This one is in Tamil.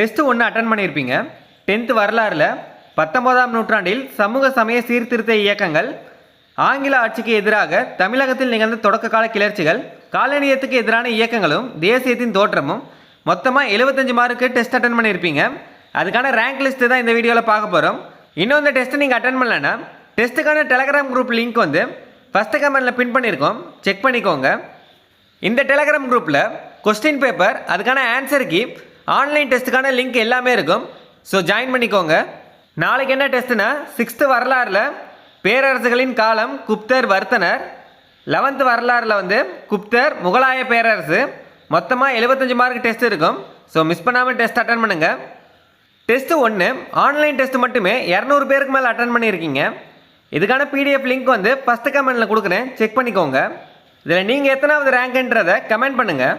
டெஸ்ட்டு ஒன்று அட்டன் பண்ணியிருப்பீங்க. டென்த்து வரலாறில் பத்தொன்பதாம் நூற்றாண்டில் சமூக சமய சீர்திருத்த இயக்கங்கள் ஆங்கில ஆட்சிக்கு எதிராக தமிழகத்தில் நிகழ்ந்த தொடக்க கால கிளர்ச்சிகள் காலனியத்துக்கு எதிரான இயக்கங்களும் தேசியத்தின் தோற்றமும் மொத்தமாக எழுபத்தஞ்சு மார்க்கு டெஸ்ட் அட்டன் பண்ணியிருப்பீங்க. அதுக்கான ரேங்க் லிஸ்ட்டு தான் இந்த வீடியோவில் பார்க்க போகிறோம் இன்னும் இந்த டெஸ்ட்டை நீங்கள் அட்டன் பண்ணலன்னா டெஸ்ட்டுக்கான டெலகிராம் குரூப் லிங்க் வந்து ஃபஸ்ட்டு கமெண்டில் பின் பண்ணியிருக்கோம் செக் பண்ணிக்கோங்க. இந்த டெலகிராம் குரூப்பில் கொஸ்டின் பேப்பர் அதுக்கான ஆன்சர் கீ ஆன்லைன் டெஸ்ட்டுக்கான லிங்க் எல்லாமே இருக்கும். ஸோ ஜாயின் பண்ணிக்கோங்க. நாளைக்கு என்ன டெஸ்ட்டுனா சிக்ஸ்த்து வரலாறில் பேரரசுகளின் காலம் குப்தர் வர்த்தனர். லெவன்த்து வரலாறில் வந்து குப்தர் முகலாய பேரரசு. மொத்தமாக எழுபத்தஞ்சு மார்க் டெஸ்ட் இருக்கும். ஸோ மிஸ் பண்ணாமல் டெஸ்ட் அட்டன் பண்ணுங்கள் டெஸ்ட்டு ஒன்று ஆன்லைன் டெஸ்ட் மட்டுமே இரநூறு பேருக்கு மேலே அட்டன் பண்ணியிருக்கீங்க இதுக்கான பிடிஎஃப் லிங்க் வந்து ஃபஸ்ட்டு கமெண்ட்டில் கொடுக்குறேன். செக் பண்ணிக்கோங்க. இதில் நீங்கள் எத்தனாவது ரேங்க்ன்றதை கமெண்ட் பண்ணுங்கள்